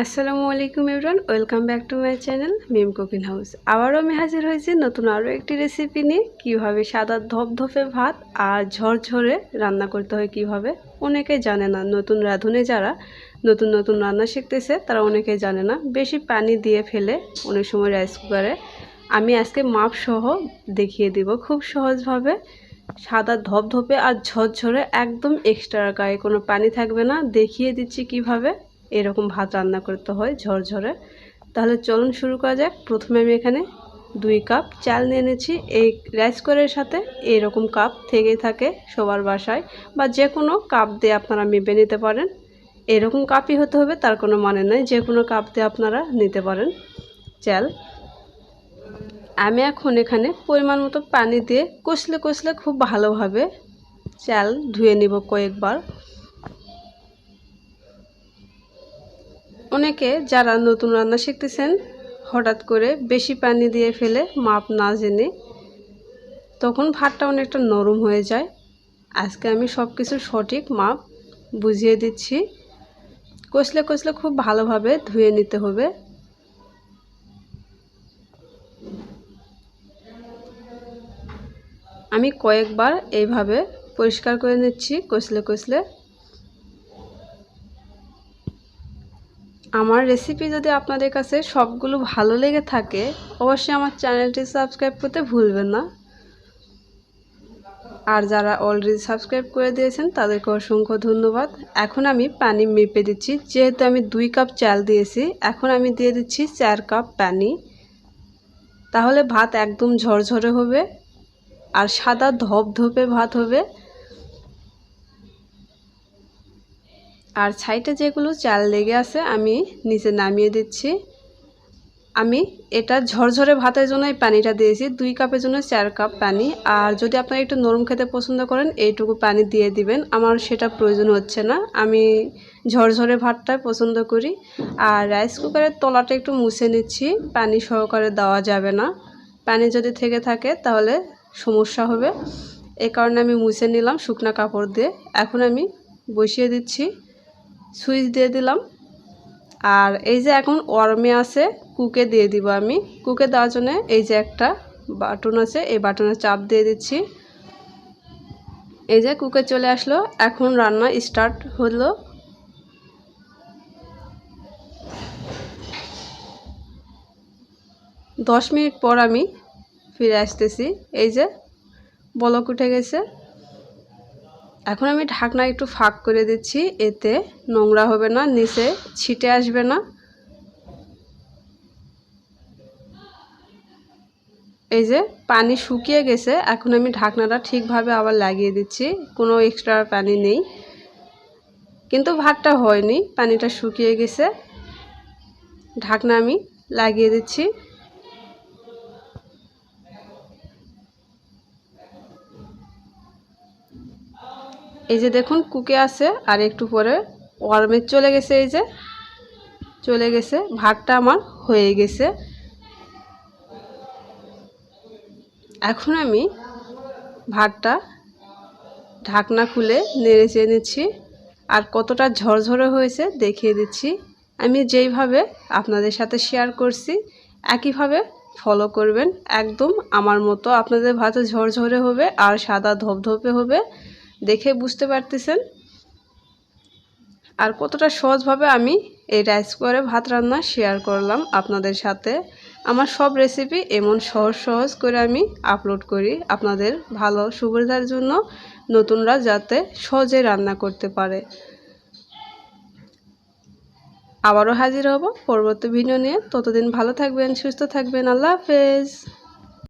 আসসালামু আলাইকুম everyone welcome back to my channel Mim cooking house. আবারও আমি হাজির হয়েছি নতুন আরও একটি রেসিপি নিয়ে, কীভাবে সাদা ধপধপে ভাত আর ঝরঝরে রান্না করতে হয় কীভাবে? অনেকে জানে না, নতুন রাঁধুনে যারা নতুন নতুন রান্না শিখতেছে, তারা অনেকে জানে না। বেশি পানি দিয়ে ফেলে অনেক সময় রাইস কুকারে। আমি আজকে মাপ সহ দেখিয়ে দিব। খুব সহজভাবে সাদা ধপধপে আর ঝরঝরে একদম এক্সট্রা গায়ে কোনো পানি থাকবে না। দেখিয়ে দিচ্ছি কীভাবে। এরকম ভাত রান্না করতে হয় ঝরঝরে। তাহলে চলুন শুরু করা যাক। প্রথমে আমি এখানে দুই কাপ চাল নিয়ে এনেছি। এই রাইস কুকারের সাথে এরকম কাপ থেকেই থাকে সবার বাসায় বা যে কোনো কাপ দিয়ে আপনারা মেপে নিতে পারেন। এরকম কাপই হতে হবে, তার কোনো মানে নয় যে কোনো কাপ দিয়ে আপনারা নিতে পারেন চাল। আমি এখন এখানে পরিমাণ মতো পানি দিয়ে কষলে কষলে খুব ভালোভাবে চাল ধুয়ে নিব কয়েকবার। অনেকে যারা নতুন রান্না শিখতেছেন, হঠাৎ করে বেশি পানি দিয়ে ফেলে মাপ না জেনে তখন ভাতটা অনেকটা নরম হয়ে যায়। আজকে আমি সব কিছু সঠিক মাপ বুঝিয়ে দিচ্ছি। কষলে কষলে খুব ভালোভাবে ধুয়ে নিতে হবে। আমি কয়েকবার এইভাবে পরিষ্কার করে নিচ্ছি কষলে কষলে। আমার রেসিপি যদি আপনাদের কাছে সবগুলো ভালো লেগে থাকে, অবশ্যই আমার চ্যানেলটি সাবস্ক্রাইব করতে ভুলবেন না। আর যারা অলরেডি সাবস্ক্রাইব করে দিয়েছেন, তাদেরকে অসংখ্য ধন্যবাদ। এখন আমি পানি মেপে দিচ্ছি। যেহেতু আমি দুই কাপ চাল দিয়েছি, এখন আমি দিয়ে দিচ্ছি চার কাপ পানি তাহলে ভাত একদম ঝরঝরে হবে, আর সাদা ধপ ধপে ভাত হবে। আর ছাইটে যেগুলো চাল লেগে আছে, আমি নিচে নামিয়ে দিচ্ছি। আমি এটা ঝরঝরে ভাতের জন্য এই পানিটা দিয়েছি, দুই কাপের জন্য চার কাপ পানি। আর যদি আপনারা একটু নরম খেতে পছন্দ করেন, এইটুকু পানি দিয়ে দিবেন। আমার সেটা প্রয়োজন হচ্ছে না। আমি ঝরঝরে ভাতটা পছন্দ করি। আর রাইস কুকারের তলাটা একটু মুছে নিচ্ছি, পানি সহকারে দেওয়া যাবে না। পানি যদি থেকে থাকে, তাহলে সমস্যা হবে। এই কারণে আমি মুছে নিলাম শুকনা কাপড় দিয়ে। এখন আমি বসিয়ে দিচ্ছি। সুইচ দিয়ে দিলাম। আর এই যে এখন ওয়ার্মে আছে, কুকে দিয়ে দিব আমি। কুকে দেওয়ার জন্য এই যে একটা বাটন আছে, এই বাটনে চাপ দিয়ে দিচ্ছি। এই যে কুকে চলে আসলো, এখন রান্না স্টার্ট হলো। দশ মিনিট পর আমি ফিরে আসতেছি। এই যে বলক উঠে গেছে। এখন আমি ঢাকনা একটু ফাঁক করে দিচ্ছি, এতে নোংরা হবে না, নিচে ছিটে আসবে না। এই যে পানি শুকিয়ে গেছে, এখন আমি ঢাকনাটা ঠিকভাবে আবার লাগিয়ে দিচ্ছি, কোনো এক্সট্রা পানি নেই। কিন্তু ভাতটা হয়নি, পানিটা শুকিয়ে গেছে। ঢাকনা আমি লাগিয়ে দিচ্ছি। এই যে দেখুন কুকে আছে, আর একটু পরে ওয়ার্মে চলে গেছে এই যে। চলে গেছে ভাতটা আমার হয়ে গেছে। এখন আমি ভাতটা ঢাকনা খুলে নেড়ে চেয়ে নিচ্ছি, আর কতটা ঝরঝরে হয়েছে দেখিয়ে দিচ্ছি। আমি যেইভাবে আপনাদের সাথে শেয়ার করছি, একইভাবে ফলো করবেন। একদম আমার মতো আপনাদের ভাতে ঝরঝরে হবে, আর সাদা ধপধপে হবে। দেখে বুঝতে পারতেছেন? আর কতটা সহজভাবে আমি এই রাইস কুকারে ভাত রান্না শেয়ার করলাম আপনাদের সাথে। আমার সব রেসিপি এমন সহজ সহজ করে আমি আপলোড করি আপনাদের ভালো সুবিধার জন্য, নতুনরা যাতে সহজে রান্না করতে পারে। আবারও হাজির হব পরবর্তী ভিডিও নিয়ে। ততদিন ভালো থাকবেন, সুস্থ থাকবেন। আল্লাহ হাফেজ।